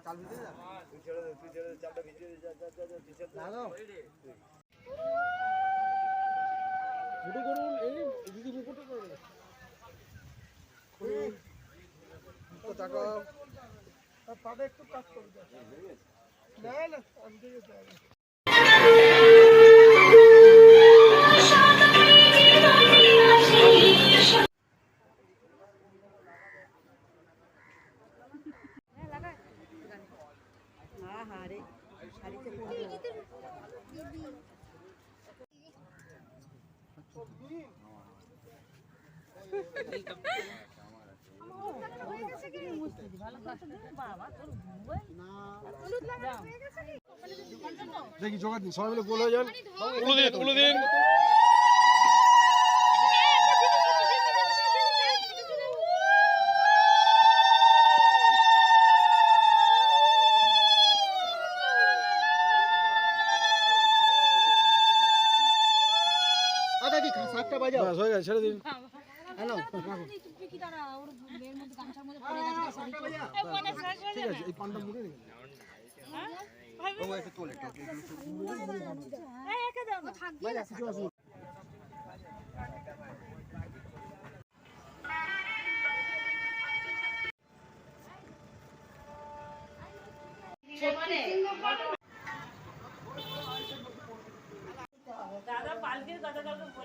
চাল ভিজে তাদের একটু কাজ করে না না আমি দেখি জোগাড় দিন সবাই মিলে গোল হয়ে যান। উলো দিন। আদা কি? সাতটা বাজাও ব্যাস হয়ে গেছে ছেড়ে দিন। হ্যালো। ঠিক আছে এই পানটা মুখে। ও তোলে দাদা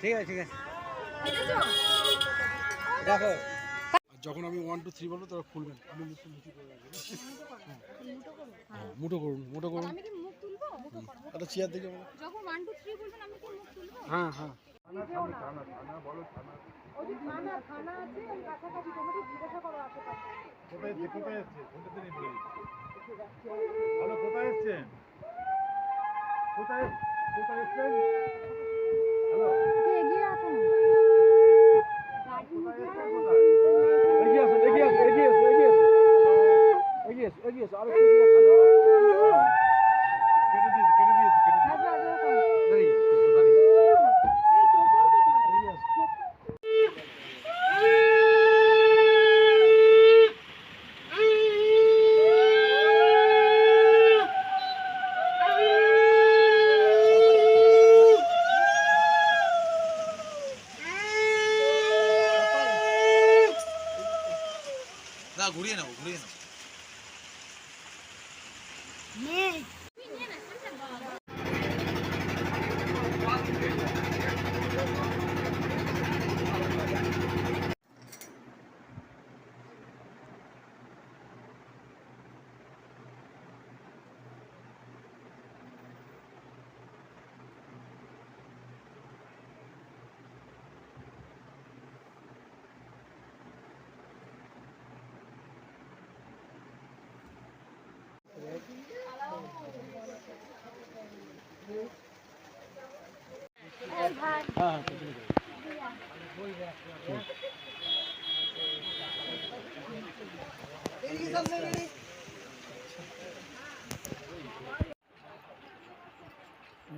ঠিক আছে ঠিক আছে। দেখো। যখন আমি ওয়ান টু থ্রি বলব তোরা খুলবেন। আমি মুখটা নিচু করে হ্যাঁ, মুঠো করুন মুঠো করুন। আমি কি মুখ তুলবো? একটা চেয়ার বলো। তুলবো? হ্যাঁ হ্যাঁ। থানা থানা আছে ওই কাছাকাছি তোমাকে জিজ্ঞাসা করো আশেপাশে। কোথায় যে কোথায় এসছে? হ্যালো কোথায় এসছেন? কোথায় কোথায় এসছেন? হ্যালো? এগিয়ে আসুন। এগিয়ে আসুন এগিয়ে আসুন এগিয়ে আসুন এগিয়ে আসুন। এগিয়ে আসুন এগিয়ে আসুন আরেকটু এগিয়ে আসুন ঘুরিয়ে নেব ঘুরিয়ে নেব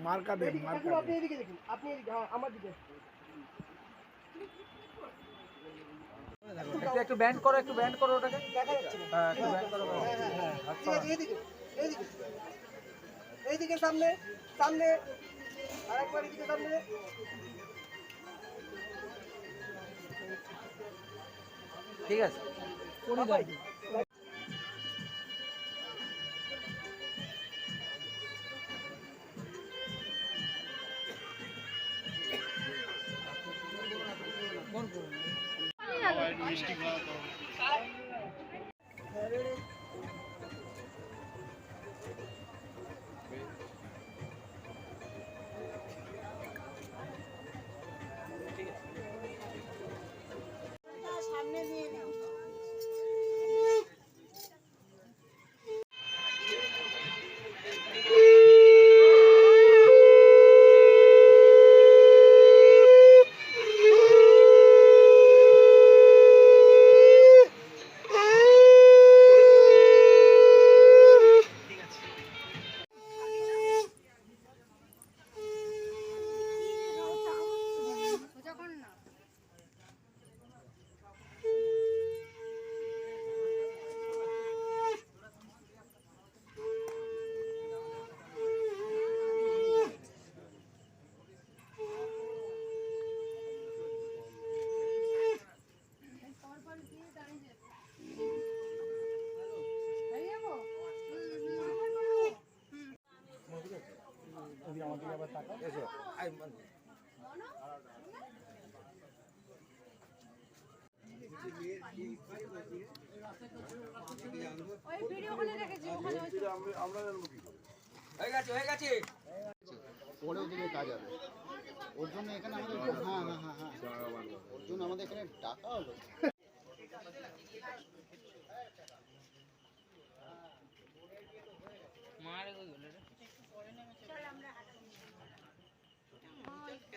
মার্কা দেন মার্কা আপনি এদিকে দেখুন আপনি এদিকে হ্যাঁ, আমার দিকে। একটু একটু ব্যান্ড করো একটু ব্যান্ড করো ওটাকে। দেখা যাচ্ছে হ্যাঁ একটু ব্যান্ড করো। হ্যাঁ হ্যাঁ হ্যাঁ ঠিক আছে এইদিকে সামনে সামনে আরেকবার এদিকে সামনে। ঠিক আছে। মিষ্টি খাওয়া পরে ওদিকে কাজ হবে। ওর জন্য এখানে আমাদের হ্যাঁ হ্যাঁ হ্যাঁ হ্যাঁ। ওর জন্য আমাদের এখানে টাকা হলো।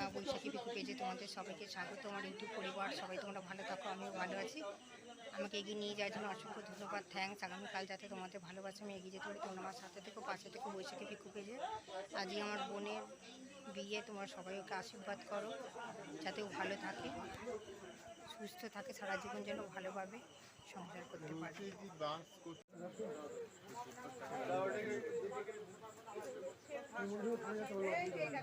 বন্ধুরা বৈশাখী বিকু পেজে তোমাদের সবাইকে স্বাগত। আমার ইউটিউব পরিবার, সবাই তোমরা ভালো থাকো, আমিও ভালো আছি। আমাকে এগিয়ে নিয়ে যাওয়ার জন্য অসংখ্য ধন্যবাদ থ্যাঙ্কস আগামীকাল যাতে তোমাদের ভালোবাসা আমি এগিয়ে যেতে পারি তোমরা আমার সাথে থেকো, পাশে থেকে বৈশাখী বিকু পেজে। আজই আমার বোনের বিয়ে, তোমরা সবাই ওকে আশীর্বাদ করো, যাতে ও ভালো থাকে, সুস্থ থাকে, সারা জীবন যেন ভালোভাবে সংসার করতে পারে। এই যে এটা,